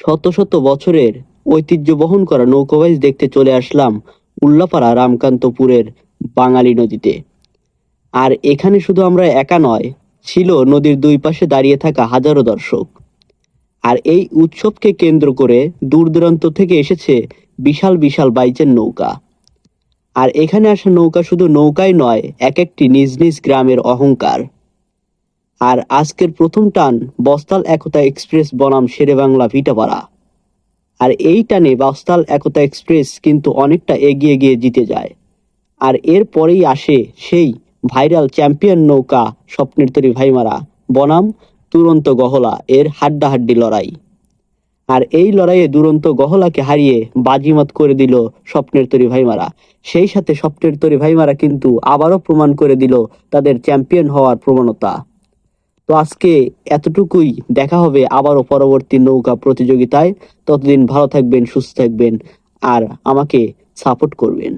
শত শত বছরের ঐতিহ্য বহন করা নৌকাবাইজ দেখতে চলে আসলাম উল্লাপাড়া রামকান্তপুরের বাঙালি নদীতে। আর এখানে শুধু আমরা একা নয়, ছিল নদীর দুই পাশে দাঁড়িয়ে থাকা হাজারো দর্শক। আর এই উৎসবকে কেন্দ্র করে দূর দূরান্ত থেকে এসেছে বিশাল বিশাল বাইচের নৌকা। আর এখানে আসা নৌকা শুধু নৌকাই নয়, এক একটি নিজ নিজ গ্রামের অহংকার। আর আজকের প্রথম টান বস্তাল একতা এক্সপ্রেস বনাম শেরে বাংলা ভিটাপাড়া। আর এই টানে বস্তাল একতা এক্সপ্রেস কিন্তু অনেকটা এগিয়ে গিয়ে জিতে যায়। আর এর পরেই আসে সেই ভাইরাল চ্যাম্পিয়ন নৌকা স্বপ্নের তরী ভাইমারা বনাম তুরন্ত গহলা এর হাড্ডাহাড্ডি লড়াই। আর এই লড়াইয়ে দুরন্ত গহলাকে হারিয়ে বাজিমাত করে দিল স্বপ্নের তরি ভাইমারা। সেই সাথে স্বপ্নের তরি ভাইমারা কিন্তু আবারও প্রমাণ করে দিল তাদের চ্যাম্পিয়ন হওয়ার প্রবণতা। তো আজকে এতটুকুই। দেখা হবে আবারও পরবর্তী নৌকা প্রতিযোগিতায়। ততদিন ভালো থাকবেন, সুস্থ থাকবেন, আর আমাকে সাপোর্ট করবেন।